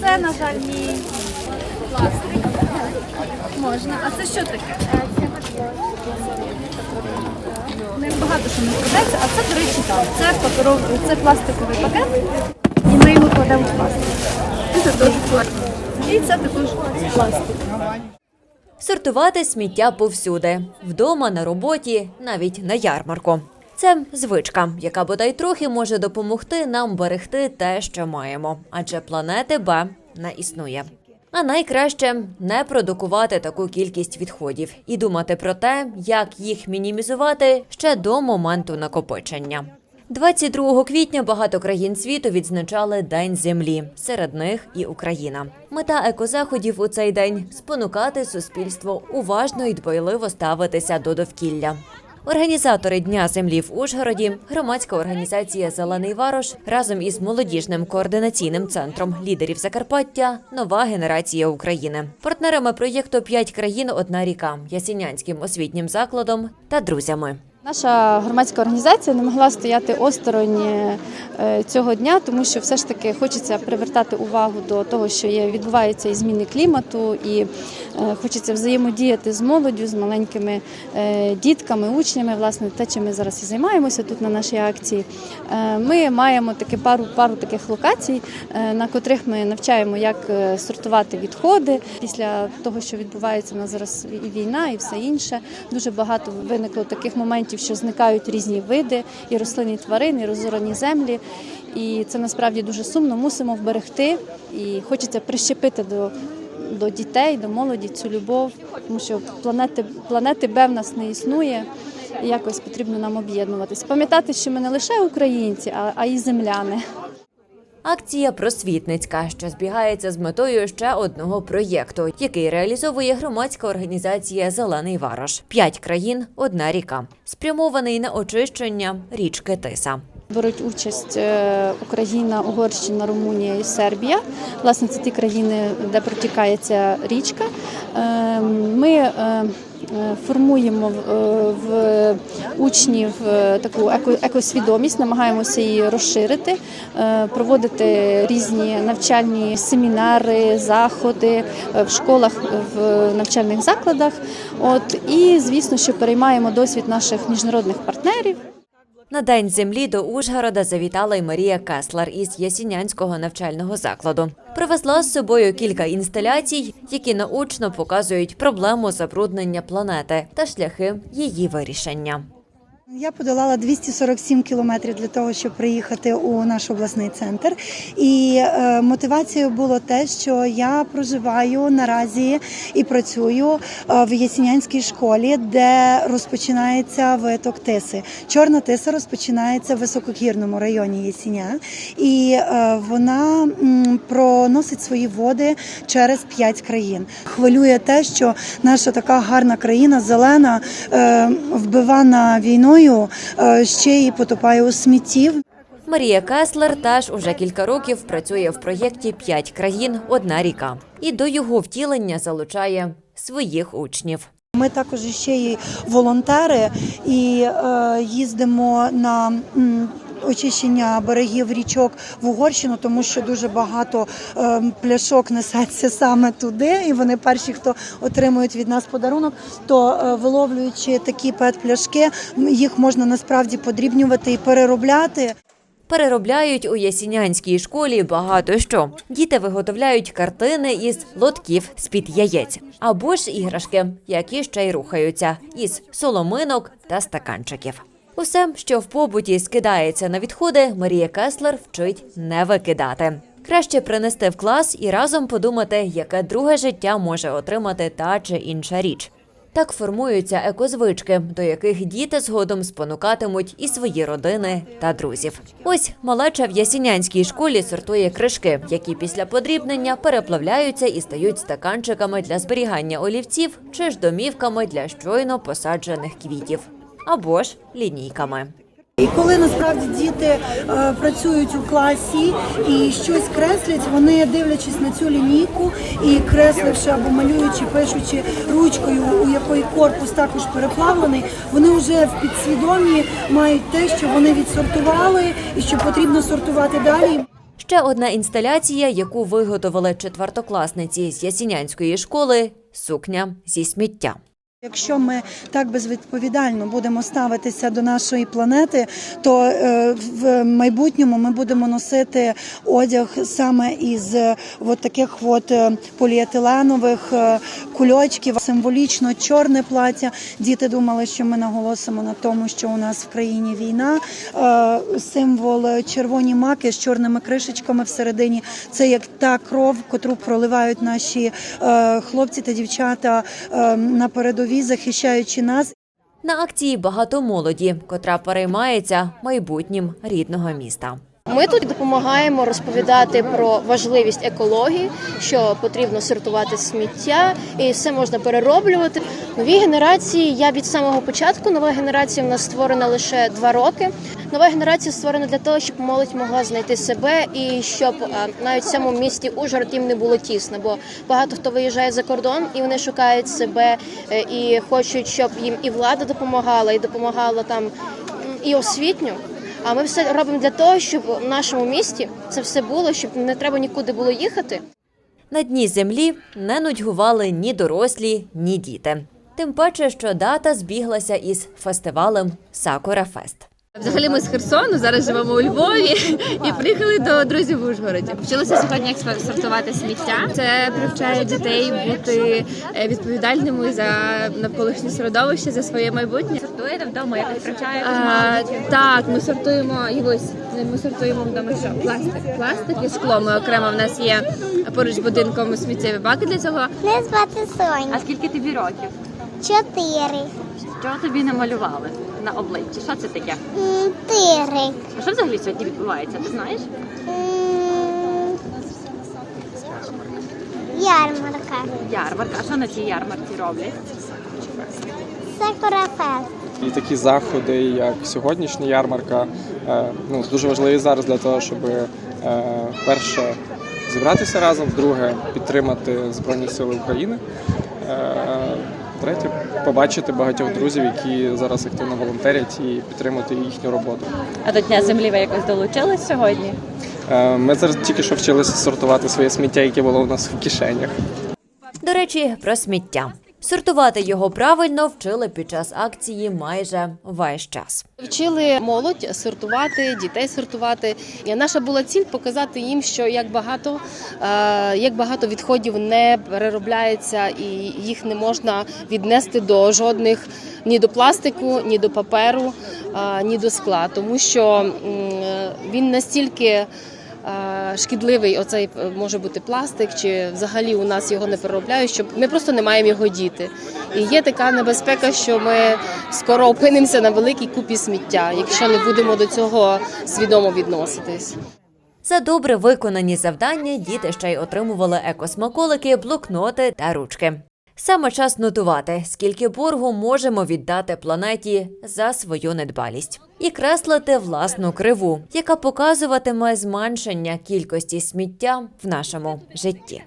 Це, на жаль, мій пластик. Можна. А це що таке? Не багато що не складається, а це, до речі, так. Це паперовий, це пластиковий пакет, і ми його кладемо в пластик. І це теж пластик. І це також пластик. Сортувати сміття повсюди вдома, на роботі, навіть на ярмарку. Це звичка, яка бодай трохи може допомогти нам берегти те, що маємо, адже планети Б не існує. А найкраще не продукувати таку кількість відходів і думати про те, як їх мінімізувати ще до моменту накопичення. 22 квітня багато країн світу відзначали День землі, серед них і Україна. Мета екозаходів у цей день спонукати суспільство уважно і дбайливо ставитися до довкілля. Організатори Дня землі в Ужгороді, громадська організація Зелений Варош разом із молодіжним координаційним центром лідерів Закарпаття Нова генерація України. Партнерами проєкту п'ять країн одна ріка, Ясінянським освітнім закладом та друзями. Наша громадська організація не могла стояти осторонь е, цього дня, тому що все ж таки хочеться привертати увагу до того, що відбуваються і зміни клімату, і е, хочеться взаємодіяти з молоддю, з маленькими е, дітками, учнями. Власне, те, чим ми зараз і займаємося тут на нашій акції. Ми маємо таки пару пару таких локацій, на котрих ми навчаємо, як сортувати відходи після того, що відбувається у нас зараз і війна, і все інше. Дуже багато виникло таких моментів, що зникають різні види, і рослини, і тварини, і розорані землі. І це насправді дуже сумно. Мусимо вберегти і хочеться прищепити до. До дітей, до молоді цю любов, тому що планети, планети Б в нас не існує, і якось потрібно нам об'єднуватись. Пам'ятати, що ми не лише українці, а, а й земляни. Акція просвітницька, що збігається з метою ще одного проєкту, який реалізовує громадська організація Зелений Варош. П'ять країн, одна ріка, спрямований на очищення річки Тиса. Беруть участь е, Україна, Угорщина, Румунія і Сербія. Власне, це ті країни, де протікає ця річка. Е, Ми е, формуємо в- е, учнів е, таку еко- екосвідомість, намагаємося її розширити, е, проводити різні навчальні семінари, заходи е, в школах, в навчальних закладах. От і звісно, що переймаємо досвід наших міжнародних партнерів. На день землі до Ужгорода завітала й Марія Кеслер із Ясінянського навчального закладу. Привезла з собою кілька інсталяцій, які наочно показують проблему забруднення планети та шляхи її вирішення. Я подолала 247 кілометрів для того, щоб приїхати у наш обласний центр. І е, мотивацією було те, що я проживаю наразі і працюю е, в Ясінянській школі, де розпочинається виток тиси. Чорна тиса розпочинається в високогірному районі Ясіня, і е, вона м, проносить свої води через п'ять країн. Хвилює те, що наша така гарна країна, зелена, е, вбивана війною, е, ще й потопає у сміттів. Марія Кеслер теж уже кілька років працює в проєкті П'ять країн одна ріка і до його втілення залучає своїх учнів. Ми також ще й волонтери і е, їздимо на. Очищення берегів річок в Угорщину, тому що дуже багато е, пляшок несеться саме туди, і вони перші, хто отримують від нас подарунок, то е, виловлюючи такі пет-пляшки, їх можна насправді подрібнювати і переробляти. Переробляють у ясінянській школі багато що. Діти виготовляють картини із лотків з-під яєць або ж іграшки, які ще й рухаються із соломинок та стаканчиків. Усе, що в побуті скидається на відходи, Марія Кеслер вчить не викидати. Краще принести в клас і разом подумати, яке друге життя може отримати та чи інша річ. Так формуються екозвички, до яких діти згодом спонукатимуть і свої родини та друзів. Ось малеча в ясінянській школі сортує кришки, які після подрібнення переплавляються і стають стаканчиками для зберігання олівців чи ж домівками для щойно посаджених квітів або ж лінійками. І коли насправді діти е, працюють у класі і щось креслять, вони дивлячись на цю лінійку і кресливши або малюючи, пишучи ручкою, у якої корпус також переплавлений, вони вже в підсвідомі мають те, що вони відсортували і що потрібно сортувати далі. Ще одна інсталяція, яку виготовили четвертокласниці з Ясінянської школи сукня зі сміття. Якщо ми так безвідповідально будемо ставитися до нашої планети, то е, в майбутньому ми будемо носити одяг саме із е, от таких от е, поліетиленових кульочків, символічно чорне плаття. Діти думали, що ми наголосимо на тому, що у нас в країні війна. Символ червоні маки з чорними кришечками всередині. Це як та кров, котру проливають наші хлопці та дівчата на передовій, захищаючи нас. На акції багато молоді, котра переймається майбутнім рідного міста. Ми тут допомагаємо розповідати про важливість екології, що потрібно сортувати сміття, і все можна перероблювати. Нові генерації. Я від самого початку нова генерація в нас створена лише два роки. Нова генерація створена для того, щоб молодь могла знайти себе і щоб е, навіть в цьому місті Ужгород їм не було тісно, бо багато хто виїжджає за кордон і вони шукають себе е, і хочуть, щоб їм і влада допомагала, і допомагала там і освітньо. А ми все робимо для того, щоб в нашому місті це все було, щоб не треба нікуди було їхати. На дні землі не нудьгували ні дорослі, ні діти. Тим паче, що дата збіглася із фестивалем Сакура Фест. Взагалі ми з Херсону зараз живемо у Львові і приїхали до друзів в Ужгороді. Вчилися сьогодні як сортувати сміття. Це привчає дітей бути е, відповідальними за навколишнє середовище, за своє майбутнє. Сортуєте вдома, якось привчає а, так. Ми сортуємо і ось ми сортуємо вдома що пластик, пластик і скло. Ми окремо в нас є поруч будинком сміттєві баки для цього. Мене звати Соня. А скільки тобі років? Чотири. Що тобі намалювали на обличчі? Що це таке? Тири. А що взагалі сьогодні відбувається? Ти знаєш? Ярмарка. Ярмарка. А що на цій ярмарці роблять? Сакурафест. І такі заходи, як сьогоднішня ярмарка, е, ну дуже важливі зараз для того, щоб е, перше зібратися разом, друге підтримати Збройні Сили України. Третє побачити багатьох друзів, які зараз активно волонтерять і підтримати їхню роботу. А до Дня землі ви якось долучились сьогодні? Е, Ми зараз тільки що вчилися сортувати своє сміття, яке було у нас в кишенях. До речі, про сміття. Сортувати його правильно вчили під час акції майже весь час. Вчили молодь сортувати, дітей сортувати. І наша була ціль показати їм, що як багато, е, як багато відходів не переробляється, і їх не можна віднести до жодних ні до пластику, ні до паперу, е, ні до скла, тому що е, він настільки. Шкідливий оцей е, може бути пластик, чи взагалі у нас його не переробляють, щоб ми просто не маємо його діти. І є така небезпека, що ми скоро опинимося на великій купі сміття, якщо не будемо до цього свідомо відноситись. За добре виконані завдання діти ще й отримували екосмаколики, блокноти та ручки. Саме час нотувати, скільки боргу можемо віддати планеті за свою недбалість, і креслити власну криву, яка показуватиме зменшення кількості сміття в нашому житті.